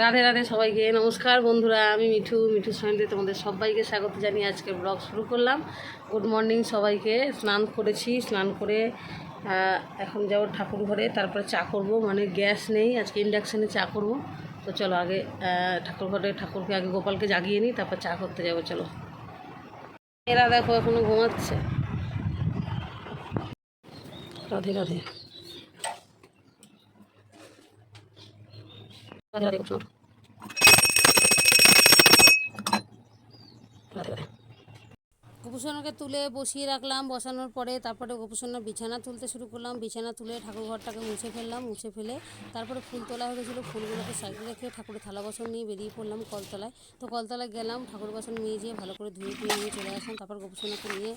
রাধে রাধে সবাইকে, নমস্কার বন্ধুরা, আমি মিঠু মিঠু সঙ্গে তোমাদের সবাইকে স্বাগত জানিয়ে আজকে ব্লগ শুরু করলাম। গুড মর্নিং সবাইকে, স্নান করেছি, স্নান করে এখন যাব ঠাকুর ঘরে, তারপরে চা করব মানে গ্যাস নেই, আজকে ইন্ডাকশানে চা করব। তো চলো আগে ঠাকুর ঘরে, ঠাকুরকে আগে গোপালকে জাগিয়ে নিই, তারপর চা করতে যাব, চলো। এরা দেখো এখনও ঘুমাচ্ছে। রাধে রাধে। রাধে রাধে গোপাল। রাধে রাধে গোপুসোনাকে তুলে বসিয়ে রাখলাম। বসানোর পরে তারপরে গোপুসোনার বিছানা তুলতে শুরু করলাম। বিছানা তুলে ঠাকুর ঘরটাকে মুছে ফেললাম, মুছে ফেলে তারপরে ফুল তোলা হয়ে গেছিল। ফুলগুলোকে সাইডে রেখে ঠাকুরের থালা বাসন নিয়ে বেরিয়ে পড়লাম কলতলায়। তো কলতলায় গেলাম, ঠাকুর বাসন নিয়ে যেয়ে ভালো করে ধুয়ে ধুয়ে নিয়ে চলে আসলাম। তারপর গোপুসোনাকে নিয়ে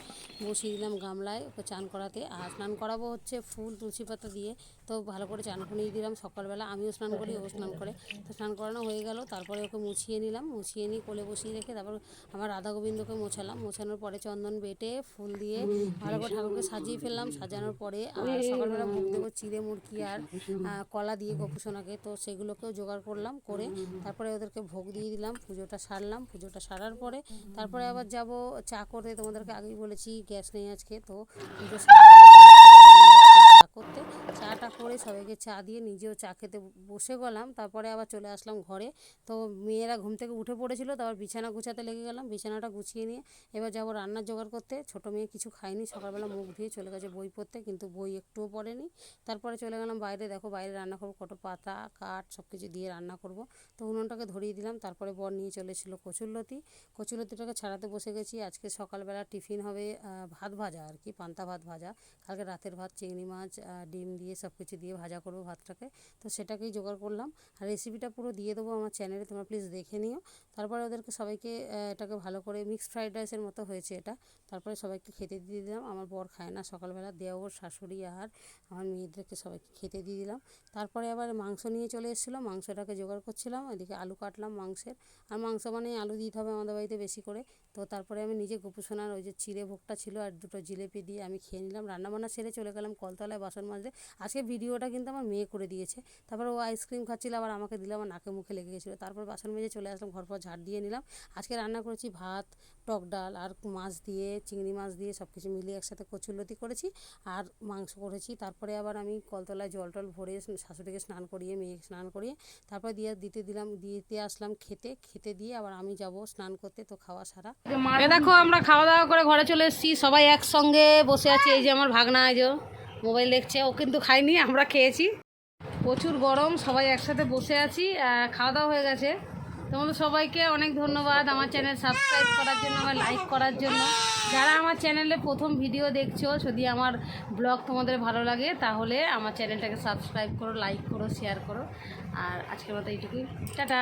বসিয়ে দিলাম গামলায় ওকে চান করাতে। আর স্নান করাবো হচ্ছে ফুল, তুলসী পাতা দিয়ে। তো ভালো করে চান করিয়ে দিলাম সকালবেলা। আমিও স্নান করি, ও স্নান করে। তো স্নান করানো হয়ে গেল। তারপরে ওকে মুছিয়ে নিলাম। মুছিয়ে নিয়ে কোলে বসিয়ে রেখে তারপর আমার রাধা গোবিন্দকে মোছালাম। মোছানোর পরে চন্দন বেটে ফুল দিয়ে ভালো করে ঠাকুরকে সাজিয়ে ফেললাম। সাজানোর পরে আর সকালবেলা ভোগ দেবো চিড়ে মুরগি আর কলা দিয়ে গোপুসোনাকে তো সেগুলোকেও জোগাড় করলাম করে তারপরে ওদেরকে ভোগ দিয়ে দিলাম পুজোটা সারলাম। পুজোটা সারার পরে তারপরে আবার যাব চা করতে। তোমাদেরকে আগেই বলেছি গ্যাস নেই আজকে তো পুজো চা করতে। চাটা করে সবাইকে চা দিয়ে নিজেও চা খেতে বসে গেলাম। তারপরে আবার চলে আসলাম ঘরে। তো মেয়েরা ঘুম থেকে উঠে পড়েছিল, তারপর বিছানা গুছাতে লেগে গেলাম। বিছানাটা গুছিয়ে নিয়ে এবার যাব রান্নার জোগাড় করতে। ছোটো মেয়ে কিছু খায়নি। সকালবেলা মুখ ধুয়ে চলে গেছে বই পড়তে, কিন্তু বই একটুও পড়েনি। তারপরে চলে গেলাম বাইরে। দেখো বাইরে রান্না করব কত পাতা, কাঠ সব কিছু দিয়ে রান্না করব। তো উনুনটাকে ধরিয়ে দিলাম। তারপরে বর নিয়ে চলে এসেছিল কচুরলতি। কচুরলতিটাকে ছাড়াতে বসে গেছি। আজকে সকালবেলা টিফিন হবে ভাত ভাজা আর কি, পান্তা ভাত ভাজা। কালকে রাতের ভাত, চিংড়ি মাছ ডিম দিয়ে সব কিছু দিয়ে ভাজা করব ভাতটাকে। তো সেটাকেই জোগাড় করলাম। আর রেসিপিটা পুরো দিয়ে দেবো আমার চ্যানেলে তোমরা প্লিজ দেখে নিও। তারপরে ওদেরকে সবাইকে এটাকে ভালো করে মিক্সড ফ্রাইড রাইসের মতো হয়েছে এটা। তারপরে সবাইকে খেতে দিয়ে দিলাম। আমার বর খায় না, সকালবেলা দেওর শাশুড়ি আর আমার মেয়েদেরকে সবাইকে খেতে দিয়ে দিলাম। তারপরে আবার মাংস নিয়ে চলে এসেছিল। মাংসটাকে জোগাড় করছিলাম এদিকে আলু কাটলাম মাংসের। আর মাংস মানে আলু দিতে হবে আমাদের বাড়িতে বেশি করে। তো তারপরে আমি নিজে গোপুসোনার ওই যে চিড়ে ভোগটা ছিল আর দুটো জিলেপি দিয়ে আমি খেয়ে নিলাম। রান্নাবান্না সেরে চলে গেলাম কলতলায় বাসন মাজতে আজকে ভিডিওটা কিন্তু আমার মেয়ে করে দিয়েছে। তারপর ও আইসক্রিম খাচ্ছিল, আবার আমাকে দিলাম আমার নাকে মুখে লেগে গেছিল। তারপর বাসন মেজে চলে আসলাম, ঘর পর ঝাড় দিয়ে নিলাম। আজকে রান্না করেছি ভাত, টক ডাল আর মাছ দিয়ে, চিংড়ি মাছ দিয়ে সব কিছু মিলিয়ে একসাথে কচুরলতি করেছি আর মাংস করেছি। তারপরে আবার আমি কলতলায় জল টল ভরে শাশুড়িকে স্নান করিয়ে, মেয়েকে স্নান করিয়ে তারপরে দিয়ে দিতে দিলাম, দিতে আসলাম খেতে। খেতে দিয়ে আবার আমি যাব স্নান করতে, তো খাওয়া সারা। দেখো, আমরা খাওয়া দাওয়া করে ঘরে চলে এসেছি। সবাই একসঙ্গে বসে আছি। এই যে আমার ভাগনা যে মোবাইল দেখছে, ও কিন্তু খাইনি আমরা খেয়েছি। প্রচুর গরম, সবাই একসাথে বসে আছি খাওয়া দাওয়া হয়ে গেছে। তোমাদের সবাইকে অনেক ধন্যবাদ আমার চ্যানেল সাবস্ক্রাইব করার জন্য, আমার লাইক করার জন্য। যারা আমার চ্যানেলে প্রথম ভিডিও দেখছ, যদি আমার ব্লগ তোমাদের ভালো লাগে, তাহলে আমার চ্যানেলটাকে সাবস্ক্রাইব করো লাইক করো শেয়ার করো। আর আজকের মতো এইটুকুই। টাটা!